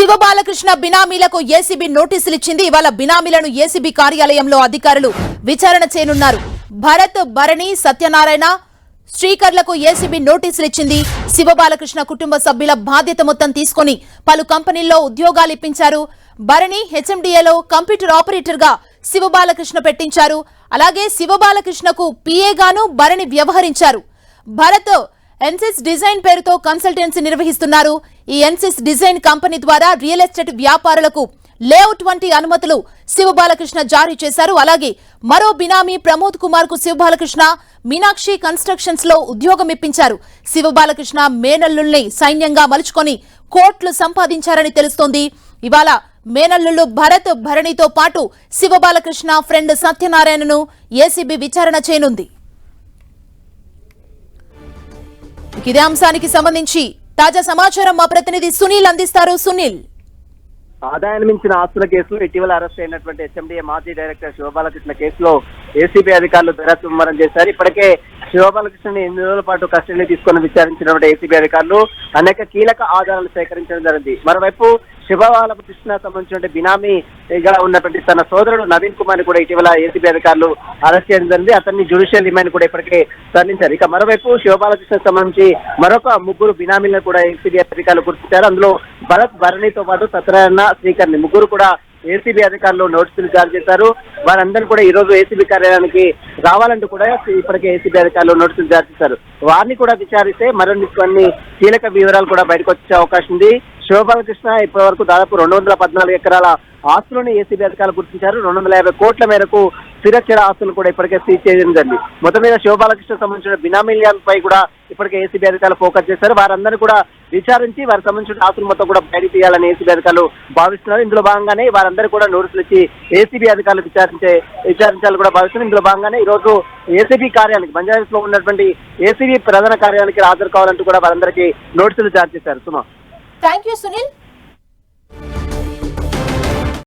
Shiva Balakrishna బినామీలకు ACB నోటీసులు ఇచ్చింది. ఇవాళ బినామీలను ఏసీబీ కార్యాలయంలో అధికారులు విచారణ చేయనున్నారు. భరత్ భరణి సత్యనారాయణ శ్రీకర్లకు ఏసీబీ నోటీసులు ఇచ్చింది. శివ బాలకృష్ణ కుటుంబ సభ్యుల బాధ్యత మొత్తం తీసుకొని పలు కంపెనీల్లో ఉద్యోగాలు ఇప్పించారు. భరణి హెచ్ఎండిఏలో కంప్యూటర్ ఆపరేటర్గా శివబాలకృష్ణ పెట్టించారు. అలాగే శివ బాలకృష్ణకు పిఏగాను భరణి వ్యవహరించారు. భరత్ ఎన్సిస్ డిజైన్ పేరుతో కన్సల్టెన్సీ నిర్వహిస్తున్నారు. ఈ ఎన్సిస్ డిజైన్ కంపెనీ ద్వారా రియల్ ఎస్టేట్ వ్యాపారులకు లేఅవుట్ వంటి అనుమతులు శివబాలకృష్ణ జారీ చేశారు. అలాగే మరో బినామీ ప్రమోద్ కుమార్కు శివబాలకృష్ణ మీనాక్షి కన్స్ట్రక్షన్స్లో ఉద్యోగం ఇప్పించారు. శివబాలకృష్ణ మేనల్లుల్ని సైన్యంగా మలుచుకొని కోట్లు సంపాదించారని తెలుస్తోంది. ఇవాళ మేనల్లుళ్ళు భరత్ భరణితో పాటు శివబాలకృష్ణ ఫ్రెండ్ సత్యనారాయణను ఏసీబీ విచారణ చేయనుంది. ఇదే అంశానికి సంబంధించి తాజా సమాచారం మా ప్రతినిధి సునీల్ అందిస్తారు. సునీల్. ఆదాయాన్ని మించిన ఆస్తుల కేసులో ఇటీవల అరెస్ట్ అయినటువంటి హెచ్ఎండిఏ మాజీ డైరెక్టర్ శివబాలకృష్ణ కేసులో ఏసీబీ అధికారులు దర్యాప్తు ముమ్మరం చేశారు. ఇప్పటికే శివబాలకృష్ణని ఎనిమిది రోజుల పాటు కస్టడీలో తీసుకుని విచారించినటువంటి ఏసీబీ అధికారులు అనేక కీలక ఆధారాలు సేకరించడం జరిగింది. మరోవైపు శివబాలకృష్ణ సంబంధించిన బినామీగా ఉన్నటువంటి తన సోదరుడు నవీన్ కుమార్ కూడా ఇటీవల ఏసీబీ అధికారులు అరెస్ట్ చేయడం జరిగింది. అతన్ని జ్యుడిషియల్ రిమాండ్ కూడా ఇప్పటికే తరలించారు. ఇక మరోవైపు శివబాలకృష్ణ సంబంధించి మరొక ముగ్గురు బినామీలను కూడా ఏసీబీ అధికారులు గుర్తించారు. అందులో భరత్ భరణితో పాటు సత్యనారాయణ శ్రీకర్ని ముగ్గురు కూడా ఏసీబీ అధికారులు నోటీసులు జారీ చేశారు. వారందరూ కూడా ఈ రోజు ఏసీబీ కార్యాలయానికి రావాలంటూ కూడా ఇప్పటికే ఏసీబీ అధికారులు నోటీసులు జారీ చేశారు. వారిని కూడా విచారిస్తే మరిన్ని కొన్ని కీలక వివరాలు కూడా బయటకు వచ్చే అవకాశం ఉంది. శివబాలకృష్ణ ఇప్పటి వరకు దాదాపు రెండు వందల పద్నాలుగు ఎకరాల ఆస్తులను ఏసీబీ అధికారులు గుర్తించారు. రెండు వందల యాభై కోట్ల మేరకు స్థిరచర ఆస్తులు కూడా ఇప్పటికే సీజ్ చేయడం జరిగింది. మొత్తం మీద శివబాలకృష్ణ సంబంధించిన బినామీలపై కూడా ఇప్పటికే ఏసీబీ అధికారులు ఫోకస్ చేశారు. వారందరినీ కూడా విచారించి వారికి సంబంధించిన ఆస్తులు మొత్తం కూడా బయట తీయాలని ఏసీబీ అధికారులు భావిస్తున్నారు. ఇందులో భాగంగానే వారందరూ కూడా నోటీసులు ఇచ్చి ఏసీబీ అధికారులు విచారించే విచారించాలని కూడా భావిస్తున్నారు. ఇందులో భాగంగానే ఈ రోజు ఏసీబీ కార్యాలయానికి బంజారాస్లో ఉన్నటువంటి ఏసీబీ ప్రధాన కార్యాలయానికి హాజరు కావాలంటూ కూడా వారందరికీ నోటీసులు జారీ చేశారు. సుమా. Thank you Sunil